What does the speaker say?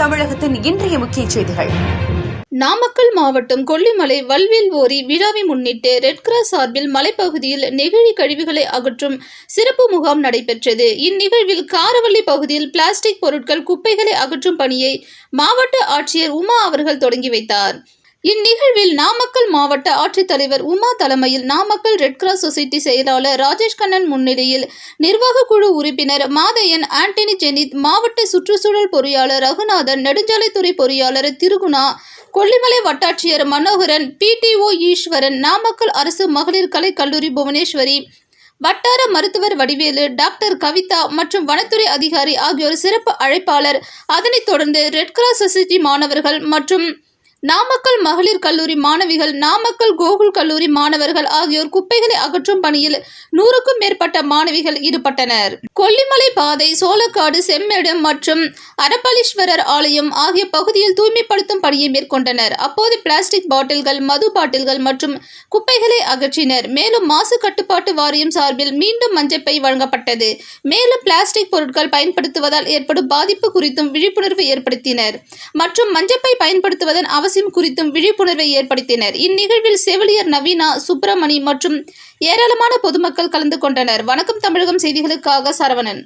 தமிழகத்தின் இன்றைய முக்கிய செய்திகள். நாமக்கல் மாவட்டம் கொல்லிமலை வல்வில் ஓரி விழாவை முன்னிட்டு ரெட் கிராஸ் சார்பில் மலைப்பகுதியில் நெகிழி கழிவுகளை அகற்றும் சிறப்பு முகாம் நடைபெற்றது. இந்நிகழ்வில் காரவள்ளி பகுதியில் பிளாஸ்டிக் பொருட்கள் குப்பைகளை அகற்றும் பணியை மாவட்ட ஆட்சியர் உமா அவர்கள் தொடங்கி வைத்தார். இந்நிகழ்வில் நாமக்கல் மாவட்ட ஆட்சித்தலைவர் உமா தலைமையில் நாமக்கல் ரெட் கிராஸ் சொசைட்டி செயலாளர் ராஜேஷ் கண்ணன் முன்னிலையில் நிர்வாக குழு உறுப்பினர் மாதையன் ஆண்டனி ஜெனித் மாவட்ட சுற்றுச்சூழல் பொறியாளர் ரகுநாதன் நெடுஞ்சாலைத்துறை பொறியாளர் திருகுணா கொல்லிமலை வட்டாட்சியர் மனோகரன் பிடிஓ ஈஸ்வரன் நாமக்கல் அரசு மகளிர் கலை கல்லூரி புவனேஸ்வரி வட்டார மருத்துவர் வடிவேலு டாக்டர் கவிதா மற்றும் வனத்துறை அதிகாரி ஆகியோர் சிறப்பு அழைப்பாளர். அதனைத் தொடர்ந்து ரெட் கிராஸ் சொசைட்டி மாணவர்கள் மற்றும் நாமக்கல் மகளிர் கல்லூரி மாணவிகள் நாமக்கல் கோகுல் கல்லூரி மாணவர்கள் ஆகியோர் குப்பைகளை அகற்றும் பணியில் நூறுக்கும் மேற்பட்ட மாணவிகள் ஈடுபட்டனர். கொல்லிமலை பாதை சோளக்காடு செம்மேடு மற்றும் அரப்பளீஸ்வரர் ஆலயம் ஆகிய பகுதியில் தூய்மைப்படுத்தும் பணியை மேற்கொண்டனர். அப்போது பிளாஸ்டிக் பாட்டில்கள் மது பாட்டில்கள் மற்றும் குப்பைகளை அகற்றினர். மேலும் மாசு கட்டுப்பாட்டு வாரியம் சார்பில் மீண்டும் மஞ்சப்பை வழங்கப்பட்டது. மேலும் பிளாஸ்டிக் பொருட்கள் பயன்படுத்துவதால் ஏற்படும் பாதிப்பு குறித்தும் விழிப்புணர்வு ஏற்படுத்தினர். மற்றும் மஞ்சப்பை பயன்படுத்துவதன் அவசியம் அவசியம் குறித்தும் விழிப்புணர்வை ஏற்படுத்தினர். இந்நிகழ்வில் செவிலியர் நவீனா சுப்பிரமணி மற்றும் ஏராளமான பொதுமக்கள் கலந்து கொண்டனர். வணக்கம் தமிழகம் செய்திகளுக்காக சரவணன்.